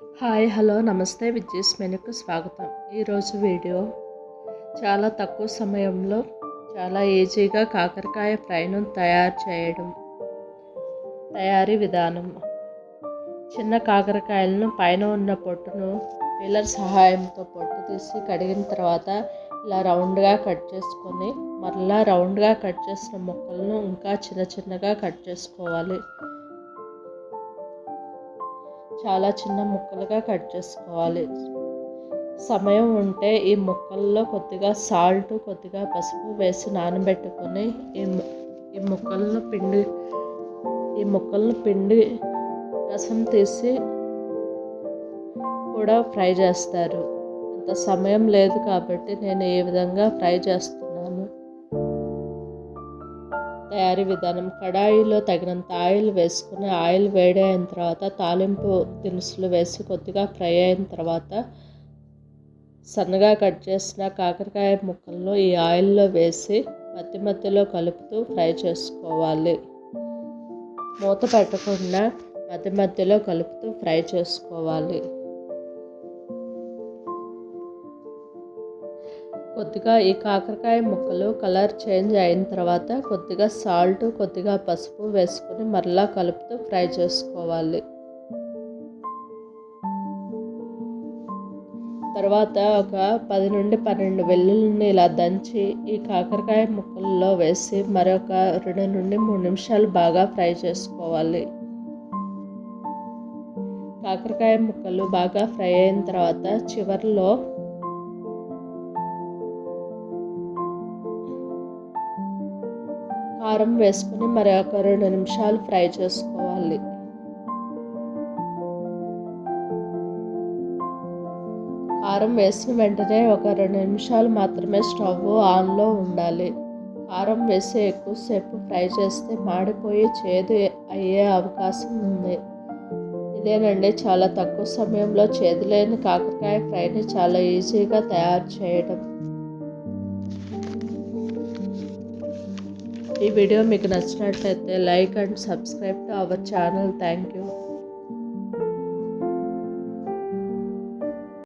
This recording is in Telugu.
హాయ్ హలో నమస్తే విజయస్ మెనుకు స్వాగతం. ఈరోజు వీడియో చాలా తక్కువ సమయంలో చాలా ఈజీగా కాకరకాయ ఫ్రైను తయారు చేయడం తయారీ విధానం. చిన్న కాకరకాయలను పైన ఉన్న పొట్టును పిల్లర్ సహాయంతో పొట్టు తీసి కడిగిన తర్వాత ఇలా రౌండ్గా కట్ చేసుకొని మరలా రౌండ్గా కట్ చేసిన ముక్కలను ఇంకా చిన్న చిన్నగా కట్ చేసుకోవాలి. చాలా చిన్న ముక్కలుగా కట్ చేసుకోవాలి. సమయం ఉంటే ఈ ముక్కల్లో కొద్దిగా సాల్ట్ కొద్దిగా పసుపు వేసి నానబెట్టుకొని ఈ ఈ ముక్కలను పిండి ఈ ముక్కలను పిండి రసం తీసి కూడా ఫ్రై చేస్తారు. అంత సమయం లేదు కాబట్టి నేను ఈ విధంగా ఫ్రై చేస్తాను తయారీ విధానం కడాయిలో తగినంత ఆయిల్ వేసుకుని ఆయిల్ వేడి అయిన తర్వాత తాలింపు దినుసులు వేసి కొద్దిగా ఫ్రై అయిన తర్వాత సన్నగా కట్ చేసిన కాకరకాయ ముక్కలను ఈ ఆయిల్లో వేసి మధ్య మధ్యలో కలుపుతూ ఫ్రై చేసుకోవాలి. మూత పెట్టకుండా మధ్య మధ్యలో కలుపుతూ ఫ్రై చేసుకోవాలి. కొద్దిగా ఈ కాకరకాయ ముక్కలు కలర్ చేంజ్ అయిన తర్వాత కొద్దిగా సాల్ట్ కొద్దిగా పసుపు వేసుకుని మరలా కలుపుతూ ఫ్రై చేసుకోవాలి. తర్వాత ఒక పది నుండి పన్నెండు వెల్లుల్ని ఇలా దంచి ఈ కాకరకాయ ముక్కల్లో వేసి మరొక రెండు నుండి మూడు నిమిషాలు బాగా ఫ్రై చేసుకోవాలి. కాకరకాయ ముక్కలు బాగా ఫ్రై అయిన తర్వాత చివరిలో కారం వేసుకుని మరి ఒక రెండు నిమిషాలు ఫ్రై చేసుకోవాలి. కారం వేసిన వెంటనే ఒక రెండు నిమిషాలు మాత్రమే స్టవ్ ఆన్లో ఉండాలి. కారం వేసి ఎక్కువసేపు ఫ్రై చేస్తే మాడిపోయి చేదు అయ్యే అవకాశం ఉంది. ఇదేనండి చాలా తక్కువ సమయంలో చేదులేని కాకరకాయ ఫ్రైని చాలా ఈజీగా తయారు చేయడం. ఈ వీడియో మీకు నచ్చినట్లయితే like and subscribe to our channel thank you